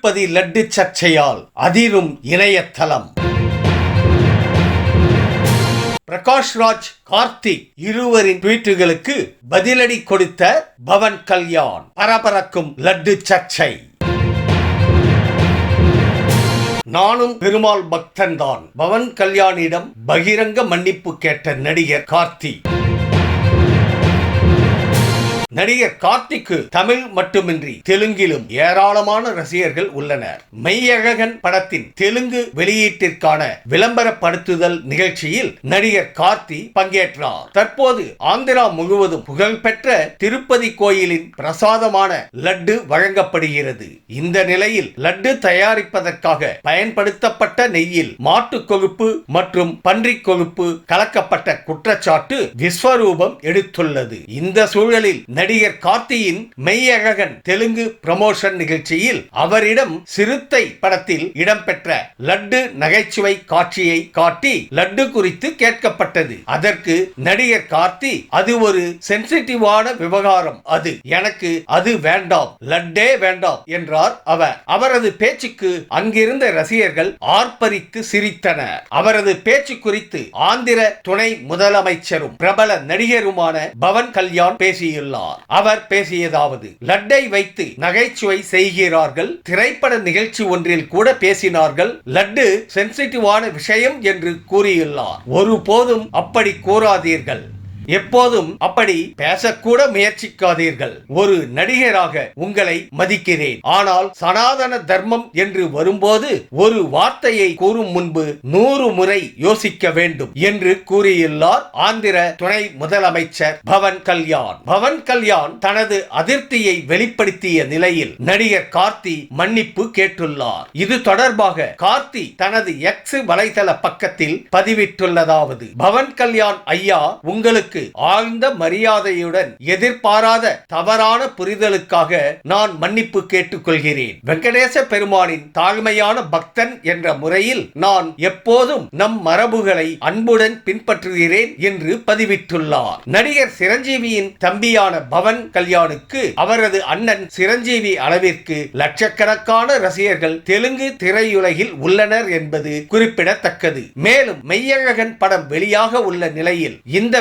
திருப்பதி லட்டு சர்ச்சையால் அதிரும் இணையதளம். பிரகாஷ்ராஜ் கார்த்திக் இருவரின் ட்வீட்டுகளுக்கு பதிலடி கொடுத்த பவன் கல்யாண். பரபரக்கும் லட்டு சர்ச்சை. நானும் பெருமாள் பக்தன் தான் பவன் கல்யாணிடம் பகிரங்க மன்னிப்பு கேட்ட நடிகர் கார்த்திக் நடிகர் கார்த்திக்கு தமிழ் மட்டுமின்றி தெலுங்கிலும் ஏராளமான ரசிகர்கள் உள்ளனர். மெய்யழகன் படத்தின் தெலுங்கு வெளியீட்டிற்கான விளம்பரப்படுத்துதல் நிகழ்ச்சியில் நடிகர் கார்த்தி பங்கேற்றார். தற்போது ஆந்திரா முழுவதும் புகழ்பெற்ற திருப்பதி கோயிலின் பிரசாதமான லட்டு வழங்கப்படுகிறது. இந்த நிலையில் லட்டு தயாரிப்பதற்காக பயன்படுத்தப்பட்ட நெய்யில் மாட்டு கொழுப்பு மற்றும் பன்றி கொழுப்பு கலக்கப்பட்ட குற்றச்சாட்டு விஸ்வரூபம் எடுத்துள்ளது. இந்த சூழலில் நடிகர் கார்த்தியின் மெய்யழகன் தெலுங்கு ப்ரமோஷன் நிகழ்ச்சியில் அவரிடம் சிறுத்தை படத்தில் இடம்பெற்ற லட்டு நகைச்சுவை காட்சியை காட்டி லட்டு குறித்து கேட்கப்பட்டது. அதற்கு நடிகர் கார்த்தி அது ஒரு சென்சிட்டிவான விவகாரம் அது. எனக்கு அது வேண்டாம். லட்டே வேண்டாம் என்றார் அவர். அவரது பேச்சுக்கு அங்கிருந்த ரசிகர்கள் ஆர்ப்பரித்து சிரித்தனர். அவரது பேச்சு குறித்து ஆந்திர துணை முதலமைச்சரும் பிரபல நடிகருமான பவன் கல்யாண் பேசியுள்ளார். அவர் பேசியதாவது லட்டை வைத்து நகைச்சுவை செய்கிறார்கள் திரைப்பட நிகழ்ச்சி ஒன்றில் கூட பேசினார்கள் லட்டு சென்சிட்டிவான விஷயம் என்று கூறியுள்ளார். ஒருபோதும் அப்படி கூறாதீர்கள். எப்போதும் அப்படி பேசக்கூட முயற்சிக்காதீர்கள். ஒரு நடிகராக உங்களை மதிக்கிறேன். ஆனால் சனாதன தர்மம் என்று வரும்போது ஒரு வார்த்தையை கூறும் முன்பு நூறு முறை யோசிக்க வேண்டும் என்று கூறியுள்ளார் ஆந்திர துணை முதலமைச்சர் பவன் கல்யாண். பவன் கல்யாண் தனது அதிருப்தியை வெளிப்படுத்திய நிலையில் நடிகர் கார்த்தி மன்னிப்பு கேட்டுள்ளார். இது தொடர்பாக கார்த்தி தனது எக்ஸ் வலைதள பக்கத்தில் பதிவிட்டுள்ளதாவது. பவன் கல்யாண் ஐயா உங்களுக்கு ஆழ்ந்த மரியாதையுடன் எதிர்பாராத தவறான புரிதலுக்காக நான் மன்னிப்பு கேட்டுக்கொள்கிறேன். வெங்கடேச பெருமானின் தாழ்மையான பக்தன் என்ற முறையில் நான் எப்போதும் நம் மரபுகளை அன்புடன் பின்பற்றுகிறேன் என்று பதிவிட்டுள்ளார். நடிகர் சிரஞ்சீவியின் தம்பியான பவன் கல்யாணுக்கு அவரது அண்ணன் சிரஞ்சீவி அளவிற்கு லட்சக்கணக்கான ரசிகர்கள் தெலுங்கு திரையுலகில் உள்ளனர் என்பது குறிப்பிடத்தக்கது. மேலும் மெய்யழகன் படம் வெளியாக உள்ள நிலையில் இந்த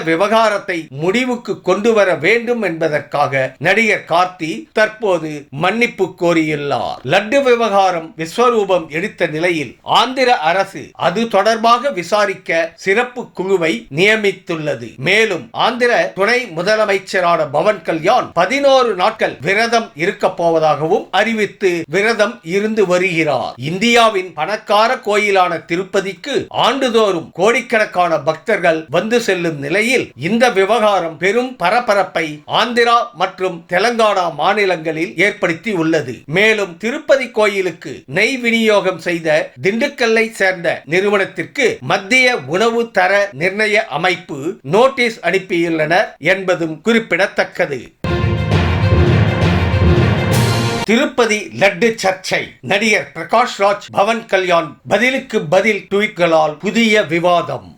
விவகாரத்தை முடிவுக்கு கொண்டு வர வேண்டும் என்பதற்காக நடிகர் கார்த்தி தற்போது மன்னிப்பு கோரியுள்ளார். லட்டு விவகாரம் விஸ்வரூபம் எடுத்த நிலையில் ஆந்திர அரசு அது தொடர்பாக விசாரிக்க சிறப்பு குழுவை நியமித்துள்ளது. மேலும் ஆந்திர துணை முதலமைச்சரான பவன் கல்யாண் பதினோரு நாட்கள் விரதம் இருக்க போவதாகவும் அறிவித்து விரதம் இருந்து வருகிறார். இந்தியாவின் பணக்கார கோயிலான திருப்பதிக்கு ஆண்டுதோறும் கோடிக்கணக்கான பக்தர்கள் வந்து செல்லும் நிலையில் இந்த விவகாரம் பெரும் பரபரப்பை ஆந்திரா மற்றும் தெலங்கானா மாநிலங்களில் ஏற்படுத்தி உள்ளது. மேலும் திருப்பதி கோயிலுக்கு நெய் விநியோகம் செய்த திண்டுக்கல்லை சேர்ந்த நிறுவனத்திற்கு மத்திய உணவு தர நிர்ணய அமைப்பு நோட்டீஸ் அனுப்பியுள்ளனர் என்பதும் குறிப்பிடத்தக்கது. திருப்பதி லட்டு சர்ச்சை. நடிகர் பிரகாஷ் ராஜ் பவன் கல்யாண் பதிலுக்கு பதில் ட்வீட்களால் புதிய விவாதம்.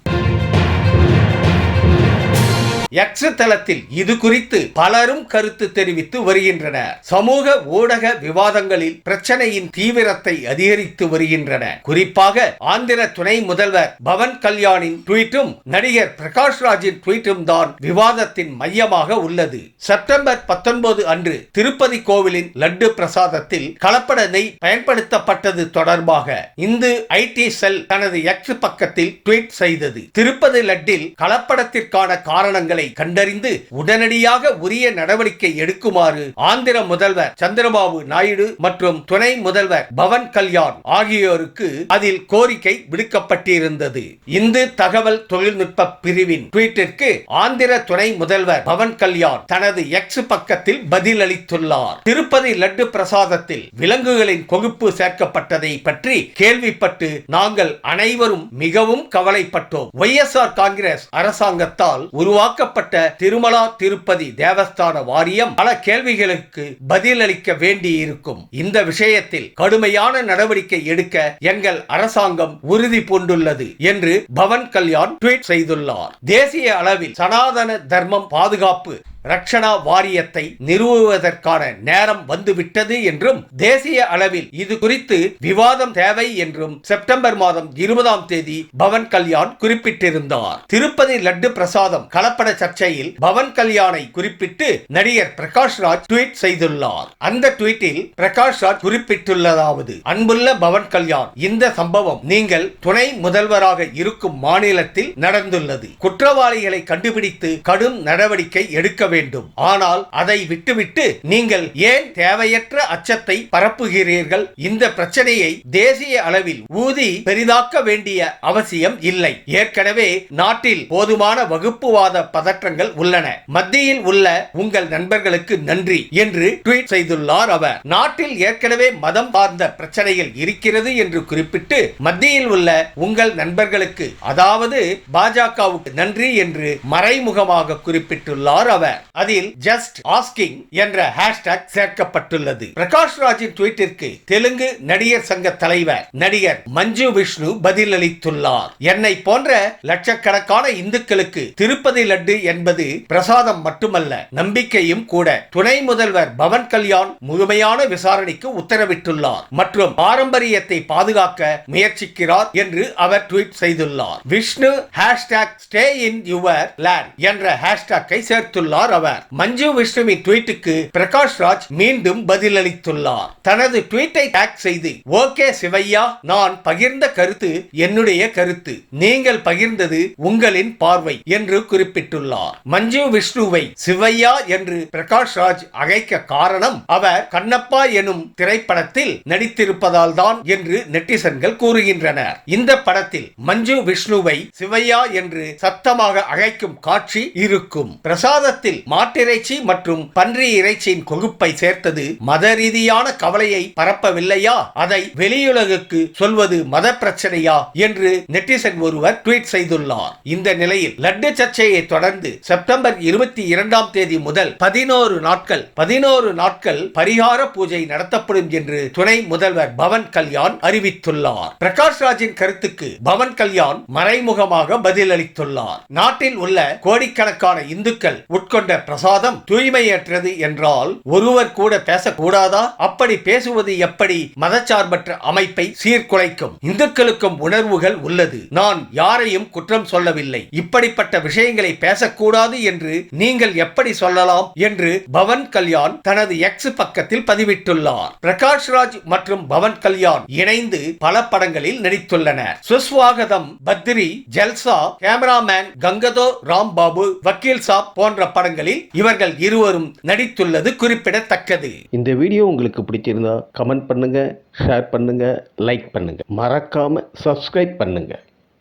எக்ஸ் தளத்தில் இது குறித்து பலரும் கருத்து தெரிவித்து வருகின்றனர். சமூக ஊடக விவாதங்களில் பிரச்சனையின் தீவிரத்தை அதிகரித்து வருகின்றன. குறிப்பாக ஆந்திர துணை முதல்வர் பவன் கல்யாணின் ட்வீட்டும் நடிகர் பிரகாஷ் ராஜின் ட்வீட்டும் தான் விவாதத்தின் மையமாக உள்ளது. செப்டம்பர் பத்தொன்பது அன்று திருப்பதி கோவிலின் லட்டு பிரசாதத்தில் கலப்பட நெய் பயன்படுத்தப்பட்டது தொடர்பாக இந்து ஐடி செல் தனது எக்ஸ் பக்கத்தில் ட்வீட் செய்தது. திருப்பதி லட்டில் கலப்படத்திற்கான காரணங்களை கண்டறிந்து உடனடியாக உரிய நடவடிக்கை எடுக்குமாறு ஆந்திர முதல்வர் சந்திரபாபு நாயுடு மற்றும் துணை முதல்வர் பவன் கல்யாண் ஆகியோருக்கு அதில் கோரிக்கை விடுக்கப்பட்டிருந்தது. இந்து தகவல் தொழில்நுட்ப பிரிவின் ட்வீட்டிற்கு ஆந்திர துணை முதல்வர் பவன் கல்யாண் தனது எக்ஸ் பக்கத்தில் பதிலளித்துள்ளார். திருப்பதி லட்டு பிரசாதத்தில் விலங்குகளின் கொகுப்பு சேர்க்கப்பட்டதை பற்றி கேள்விப்பட்டு நாங்கள் அனைவரும் மிகவும் கவலைப்பட்டோம். ஒய்எஸ்ஆர் காங்கிரஸ் அரசாங்கத்தால் உருவாக்க தொடங்கப்பட்ட திருமலா திருப்பதி தேவஸ்தான வாரியம் பல கேள்விகளுக்கு பதிலளிக்க வேண்டியிருக்கும். இந்த விஷயத்தில் கடுமையான நடவடிக்கை எடுக்க எங்கள் அரசாங்கம் உறுதி பூண்டுள்ளது என்று பவன் கல்யாண் ட்வீட் செய்துள்ளார். தேசிய அளவில் சனாதன தர்மம் பாதுகாப்பு ரக்ஷணா வாரியத்தை நிறுவுவதற்கான நேரம் வந்துவிட்டது என்றும் தேசிய அளவில் இது குறித்து விவாதம் தேவை என்றும் செப்டம்பர் மாதம் இருபதாம் தேதி பவன் கல்யாண் குறிப்பிட்டிருந்தார். திருப்பதி லட்டு பிரசாதம் கலப்பட சர்ச்சையில் பவன் கல்யாணை குறிப்பிட்டு நடிகர் பிரகாஷ் ராஜ் ட்வீட் செய்துள்ளார். அந்த ட்வீட்டில் பிரகாஷ் ராஜ் குறிப்பிட்டுள்ளதாவது அன்புள்ள பவன் கல்யாண் இந்த சம்பவம் நீங்கள் துணை முதல்வராக இருக்கும் மாநிலத்தில் நடந்துள்ளது. குற்றவாளிகளை கண்டுபிடித்து கடும் நடவடிக்கை எடுக்க வேண்டும். ஆனால் அதை விட்டுவிட்டு நீங்கள் ஏன் தேவையற்ற அச்சத்தை பரப்புகிறீர்கள்? இந்த பிரச்சனையை தேசிய அளவில் ஊதி பெரிதாக்க வேண்டிய அவசியம் இல்லை. ஏற்கனவே நாட்டில் போதுமான வகுப்புவாத பதற்றங்கள் உள்ளன. மத்தியில் உள்ள உங்கள் நண்பர்களுக்கு நன்றி என்று ட்வீட் செய்துள்ளார் அவர். நாட்டில் ஏற்கனவே மதம் சார்ந்த பிரச்சனைகள் இருக்கிறது என்று குறிப்பிட்டு மத்தியில் உள்ள உங்கள் நண்பர்களுக்கு அதாவது பாஜகவுக்கு நன்றி என்று மறைமுகமாக குறிப்பிட்டுள்ளார் அவர். அதில் ஜஸ்ட் ஆஸ்கிங் என்ற ஹேஷ்டாக் சேர்க்கப்பட்டுள்ளது. பிரகாஷ் ராஜின் ட்வீட்டிற்கு தெலுங்கு நடிகர் சங்க தலைவர் நடிகர் மஞ்சு விஷ்ணு பதிலளித்துள்ளார். என்னை போன்ற லட்சக்கணக்கான இந்துக்களுக்கு திருப்பதி லட்டு என்பது பிரசாதம் மட்டுமல்ல நம்பிக்கையும் கூட துணை முதல்வர் பவன் கல்யாண் முழுமையான விசாரணைக்கு உத்தரவிட்டுள்ளார் மற்றும் பாரம்பரியத்தை பாதுகாக்க முயற்சிக்கிறார் என்று அவர் ட்வீட் செய்துள்ளார். Vishnu hashtag stay in your land என்ற ஹேஷ்டாக்கை சேர்த்துள்ளார் அவர். மஞ்சு விஷ்ணுவின் ட்வீட்டுக்கு பிரகாஷ் ராஜ் மீண்டும் பதிலளித்துள்ளார். தனது ட்வீட்டை டேக் செய்து ஓகே சிவையா நான் பகிர்ந்த கருத்து என்னுடைய கருத்து. நீங்கள் பகிர்ந்தது உங்களின் பார்வை என்று குறிப்பிட்டுள்ளார். மஞ்சு விஷ்ணுவை சிவையா என்று பிரகாஷ் ராஜ் அழைக்க காரணம் அவர் கண்ணப்பா எனும் திரைப்படத்தில் நடித்திருப்பதால் தான் என்று நெட்டிசன்கள் கூறுகின்றனர். இந்த படத்தில் மஞ்சு விஷ்ணுவை சிவையா என்று சத்தமாக அழைக்கும் காட்சி இருக்கும். பிரசாதத்தில் மாட்டிறைச்சி மற்றும் பன்றி இறைச்சியின் கொழுப்பை சேர்த்தது மத ரீதியான கவலையை பரப்பவில்லையா? அதை வெளியுலகுக்கு சொல்வது மத பிரச்சனையா என்று நெட்டிசன் ஒருவர் ட்வீட் செய்துள்ளார். இந்த நிலையில் லட்டு சர்ச்சையை தொடர்ந்து செப்டம்பர் இருபத்தி இரண்டாம் தேதி முதல் பதினோரு நாட்கள் பதினோரு நாட்கள் பரிகார பூஜை நடத்தப்படும் என்று துணை முதல்வர் பவன் கல்யாண் அறிவித்துள்ளார். பிரகாஷ் ராஜின் கருத்துக்கு பவன் கல்யாண் மறைமுகமாக பதிலளித்துள்ளார். நாட்டில் உள்ள கோடிக்கணக்கான இந்துக்கள் உட்கொண்ட பிரசாதம் தூய்மையற்றது என்றால் ஒருவர் கூட பேசக்கூடாதா? அப்படி பேசுவது எப்படி? மதச்சார்பற்ற அமைப்பை சீர்குலைக்கும். இந்துக்களுக்கும் உணர்வுகள் உள்ளது. நான் யாரையும் குற்றம் சொல்லவில்லை. இப்படிப்பட்ட விஷயங்களை பேசக்கூடாது என்று நீங்கள் எப்படி சொல்லலாம்? என்று பவன் கல்யாண் தனது எக்ஸ் பக்கத்தில் பதிவிட்டுள்ளார். பிரகாஷ் ராஜ் மற்றும் பவன் கல்யாண் இணைந்து பல படங்களில் நடித்துள்ளனர். சுஸ்வாகதம் பத்ரி ஜல்சா கேமராமேன் கங்கதோ ராம்பாபு வக்கீல் சாப் போன்ற படங்களில் இவர்கள் இருவரும் நடித்துள்ளது குறிப்பிடத்தக்கது. இந்த வீடியோ உங்களுக்கு பிடிச்சிருந்தா கமெண்ட் பண்ணுங்க ஷேர் பண்ணுங்க லைக் பண்ணுங்க. மறக்காம சப்ஸ்கிரைப் பண்ணுங்க.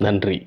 நன்றி.